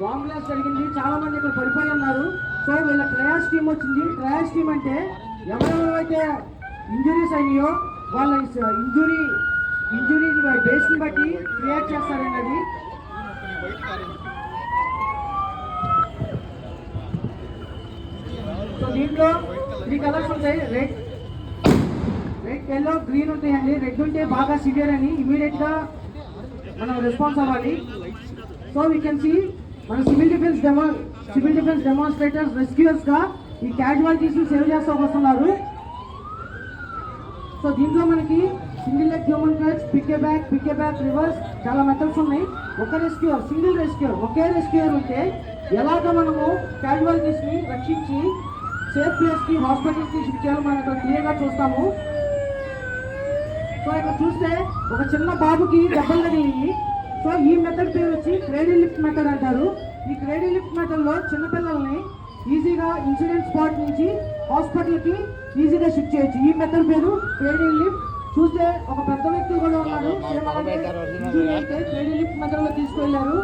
Bomb blast జరిగింది చాలా మంది ఇక్కడ పడిపోయి ఉన్నారు. సో వీళ్ళ ట్రయాస్ టీమ్ వచ్చింది. ట్రయాస్ టీమ్ అంటే ఎవరెవరైతే ఇంజురీస్ అయినాయో వాళ్ళ ఇంజురీ ఇంజురీ బేస్ని బట్టి క్రియేట్ చేస్తారండి అది సో దీంట్లో త్రీ కలర్స్ ఉంటాయి. రెడ్ రెడ్ ఎల్లో గ్రీన్ ఉంటాయండి. రెడ్ ఉంటే బాగా సివియర్ అని ఇమీడియట్గా మనం రెస్పాన్స్ అవ్వాలి. సో వీ కెన్ సీ మన civil defence demo civil defence demonstrators రెస్క్యూయర్స్గా ఈ క్యాజువాలిటీస్ సేవ్ చేస్తూ వస్తున్నారు. సో దీంట్లో మనకి single leg human crutch piggyback piggyback reverse చాలా మెథడ్స్ ఉన్నాయి. ఒక రెస్క్యూర్ సింగిల్ రెస్క్యూర్ ఒకే రెస్క్యూర్ ఉంటే ఎలాగ మనము క్యాజువాలిటీస్ని రక్షించి సేఫ్ ప్లేస్కి హాస్పిటల్స్కి షిఫ్ట్ చేయాలో మనం ఇక్కడ క్లియర్గా చూస్తాము. సో ఇక్కడ చూస్తే ఒక చిన్న బాబుకి దెబ్బలు తగిలి సో ఈ మెథడ్ పేరు వచ్చి క్రేడీ లిఫ్ట్ మెథడ్ అంటారు. ఈ క్రేడీ లిఫ్ట్ మెథడ్లో చిన్నపిల్లల్ని ఈజీగా ఇన్సిడెంట్ స్పాట్ నుంచి హాస్పిటల్కి ఈజీగా షిఫ్ట్ చేయొచ్చు. ఈ మెథడ్ పేరు క్రేడీ లిఫ్ట్ చూస్తే ఒక పెద్ద వ్యక్తి కూడా ఉన్నారు అయితే క్రేడీ లిఫ్ట్ మెథడ్లో తీసుకెళ్ళారు.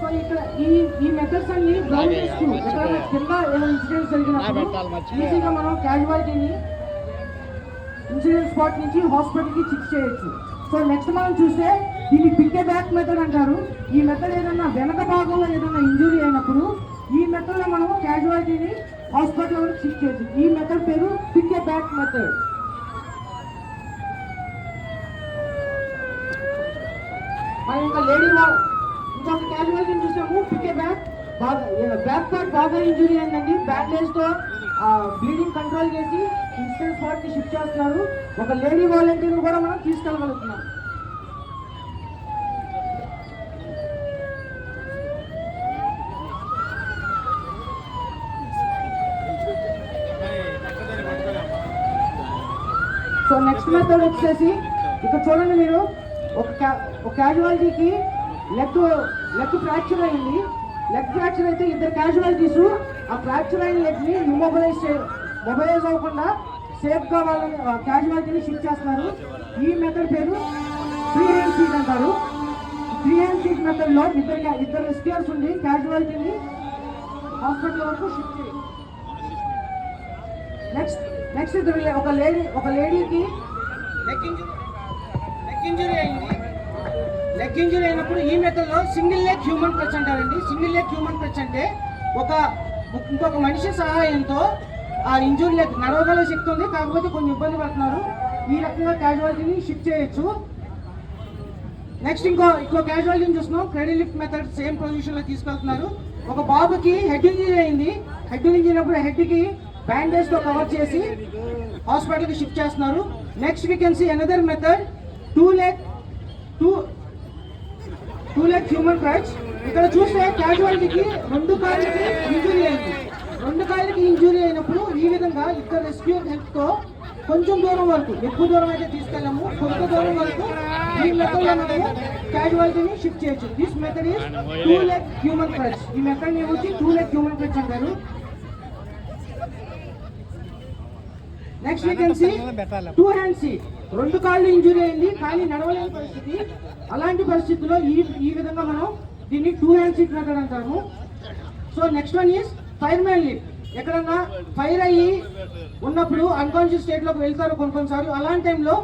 సో ఇక్కడ ఈ ఈ మెథడ్స్ అన్ని గ్రౌండ్ రెస్క్యూ ఎక్కడైనా కింద ఏమైనా ఇన్సిడెంట్స్ జరిగినప్పుడు ఈజీగా మనం క్యాజువాలిటీని ఇన్సిడెంట్ స్పాట్ నుంచి హాస్పిటల్కి షిఫ్ట్ చేయొచ్చు. సో నెక్స్ట్ మనం చూస్తే దీన్ని పిక్కే బ్యాక్ మెథడ్ అంటారు. ఈ మెథడ్ ఏదైనా వెనక భాగంలో ఏదైనా ఇంజురీ అయినప్పుడు ఈ మెథడ్లో మనం క్యాజువాలిటీని హాస్పిటల్ షిఫ్ట్ చేయొచ్చు. ఈ మెథడ్ పేరు పిక్కే బ్యాక్ మెథడ్ మనం ఇంకా లేడీ ఇంకొక క్యాజువాలిటీ చూసాము. పిక్కే బ్యాక్ బాగా బ్యాక్ పార్ట్ బాగా ఇంజురీ అయిందండి. బ్యాండేజ్తో బ్లీడింగ్ కంట్రోల్ చేసి ఇన్స్టెంట్ స్పాట్కి షిఫ్ట్ చేస్తున్నారు ఒక లేడీ వాలంటీర్ కూడా మనం తీసుకెళ్ళగలుగుతున్నాం. సో నెక్స్ట్ మెథడ్ వచ్చేసి ఇక్కడ చూడండి మీరు ఒక ఒక క్యాజువాలిటీకి లెగ్ లెగ్ ఫ్రాక్చర్ అయింది. లెగ్ ఫ్రాక్చర్ అయితే ఇద్దరు క్యాజువాలిటీస్ ఆ ఫ్రాక్చర్ అయిన లెగ్ని ని ఇమ్మొబిలైజ్ మొబిలైజ్ అవ్వకుండా సేఫ్గా వాళ్ళని క్యాజువాలిటీని షిఫ్ట్ చేస్తున్నారు. ఈ మెథడ్ పేరు ఫ్రీ హ్యాండ్ సీట్ అంటారు. ఫ్రీ హ్యాండ్ సీట్ మెథడ్లో ఇద్దరు ఇద్దరు రెస్క్యూర్స్ ఉండి క్యాజువాలిటీని హాస్పిటల్ వరకు షిఫ్ట్ చేయాలి నెక్స్ట్ నెక్స్ట్ ఒక లేడీ ఒక లేడీకి లెగ్ ఇంజురీ లెగ్ ఇంజురీ అయింది. లెగ్ ఇంజురీ అయినప్పుడు ఈ మెథడ్లో సింగిల్ లెగ్ హ్యూమన్ టచ్ అంటారండి. సింగిల్ లెగ్ హ్యూమన్ టచ్ అంటే ఒక ఇంకొక మనిషి సహాయంతో ఆ ఇంజురీ లెగ్ నడవగల శక్తి ఉంది కాకపోతే కొంచెం ఇబ్బంది పడుతున్నారు. ఈ రకంగా క్యాజువాలిటీని షిఫ్ట్ చేయొచ్చు. నెక్స్ట్ ఇంకో ఇంకో క్యాజువాలిటీని చూస్తున్నాం. క్రెడిట్ లిఫ్ట్ మెథడ్ సేమ్ పొజిషన్లో తీసుకెళ్తున్నారు. ఒక బాబుకి హెడ్ ఇంజరీ అయింది. హెడ్ ఇంజరీ అయినప్పుడు హెడ్కి బ్యాండేజ్తో కవర్ చేసి హాస్పిటల్కి షిఫ్ట్ చేస్తున్నారు. Next we can see another method two leg two two leg human crutch ఇక్కడ చూస్తే క్యాజువాలిటీకి రెండు కాళ్ళకి ఇంజురీ అయింది రెండు కాళ్ళకి ఇంజురీ అయినప్పుడు ఈ విధంగా ఇద్దరు రెస్క్యూ హెల్ప్తో కొంచెం దూరం వరకు ఎక్కువ దూరం అయితే తీసుకెళ్ళాము. కొంత దూరం వరకు ఈ మెథడ్ మనము క్యాజువాలిటీని షిఫ్ట్ చేయొచ్చు. This method is two leg human crutch ఈ మెథడ్ నేను వచ్చి టూ లెగ్ హ్యూమన్ క్రచ్ అంటారు. Next we can see two hand seat రెండు కాళ్ళు ఇంజురీ అయింది కానీ నడవలేని పరిస్థితి. అలాంటి పరిస్థితుల్లో ఈ ఈ విధంగా మనం దీన్ని టూ హ్యాండ్ సీట్ మెథడ్ అంటాము. So next one is fireman lift ఎక్కడన్నా ఫైర్ అయ్యి ఉన్నప్పుడు అన్కాన్షియస్ స్టేట్లోకి వెళ్తారు కొన్ని కొన్నిసార్లు అలాంటి టైంలో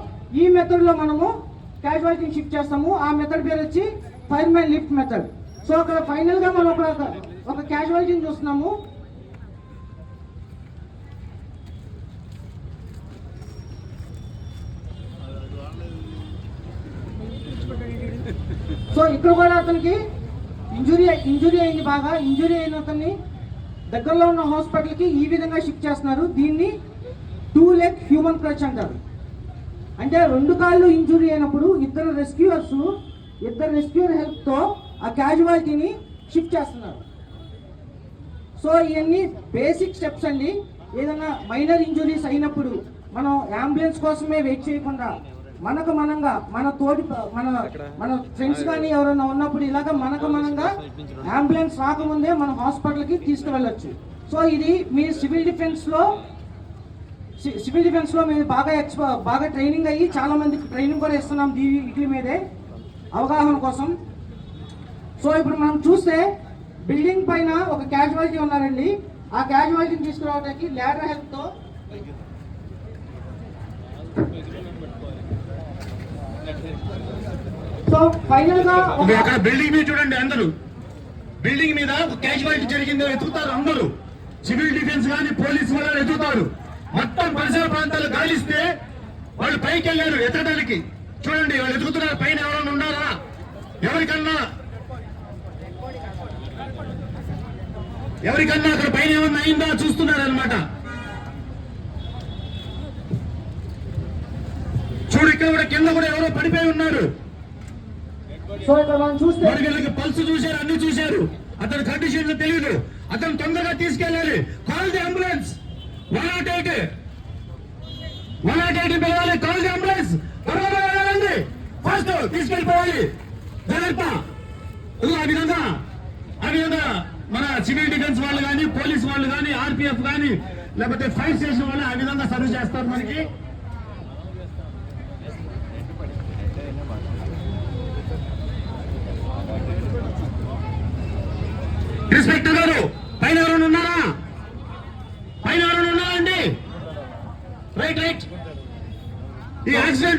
ఈ మెథడ్లో మనము క్యాజువాలిటీని షిఫ్ట్ చేస్తాము. ఆ మెథడ్ పేరు వచ్చి fireman lift method so అక్కడ ఫైనల్గా మనం ఒక ఒక క్యాజువాలిటీని చూస్తున్నాము. సో ఇక్కడ కూడా అతనికి ఇంజురీ ఇంజురీ అయింది బాగా. ఇంజురీ అయిన అతన్ని దగ్గరలో ఉన్న హాస్పిటల్కి ఈ విధంగా షిఫ్ట్ చేస్తున్నారు. దీన్ని టూ లెగ్ హ్యూమన్ క్రచ్ అంటారు. అంటే రెండు కాళ్ళు ఇంజురీ అయినప్పుడు ఇద్దరు రెస్క్యూవర్స్ ఇద్దరు రెస్క్యూర్ హెల్ప్తో ఆ క్యాజువాలిటీని షిఫ్ట్ చేస్తున్నారు. సో ఇవన్నీ బేసిక్ స్టెప్స్ అండి. ఏదైనా మైనర్ ఇంజురీస్ అయినప్పుడు మనం అంబులెన్స్ కోసమే వెయిట్ చేయకుండా మనకు మనంగా మన తోటి మన మన ఫ్రెండ్స్ కానీ ఎవరైనా ఉన్నప్పుడు ఇలాగ మనకు మనంగా అంబులెన్స్ రాకముందే మన హాస్పిటల్కి తీసుకువెళ్ళొచ్చు. సో ఇది మీ సివిల్ డిఫెన్స్లో సివిల్ డిఫెన్స్లో మేము బాగా ఎక్స్పో బాగా ట్రైనింగ్ అయ్యి చాలా మందికి ట్రైనింగ్ కూడా ఇస్తున్నాం వీటి మీదే అవగాహన కోసం. సో ఇప్పుడు మనం చూస్తే బిల్డింగ్ పైన ఒక క్యాజువాలిటీ ఉన్నారండి. ఆ క్యాజువాలిటీని తీసుకురావడానికి ల్యాడర్ హెల్ప్ సో ఫైనల్గా ఒక అక్కడ బిల్డింగ్ మీద చూడండి అందరూ. బిల్డింగ్ మీద క్యాజువాలిటీ జరిగిందో ఎదుగుతారు అందరూ. సివిల్ డిఫెన్స్ కానీ పోలీస్ వాళ్ళు ఎదుగుతారు. మొత్తం పరిసర ప్రాంతాలు గాలిస్తే వాళ్ళు పైకి వెళ్ళారు ఎత్తడానికి చూడండి వాళ్ళు ఎదుగుతున్నారు పైన ఎవరైనా ఉన్నారా? ఎవరికన్నా? ఎవరికన్నా అక్కడ పైన ఏమన్నా అయిందా? చూస్తున్నారు అనమాట ఇక్కడ కూడా కింద కూడా ఎవరో పడిపోయి ఉన్నారు. సో ఇక్కడ మనం చూస్తే మరి వీళ్ళకి పల్స్ చూశారు అన్ని చూశారు. అతని కండిషన్ తెలియదు. అతను తొందరగా తీసుకెళ్ళాలి. Call the ambulance one nought eight one nought eight పిలవాలి. కాల్ ది అంబులెన్స్ వెళ్ళాలండి ఫాస్ట్ తీసుకెళ్ళిపోవాలి. జాగ్రత్త. ఆ విధంగా ఆ విధంగా మన సివిల్ డిఫెన్స్ వాళ్ళు కానీ పోలీస్ వాళ్ళు కానీ ఆర్పిఎఫ్ కానీ లేకపోతే ఫైర్ స్టేషన్ వాళ్ళు ఆ విధంగా సర్వ్ చేస్తారు మనకి. ఇన్స్పెక్టర్ గారు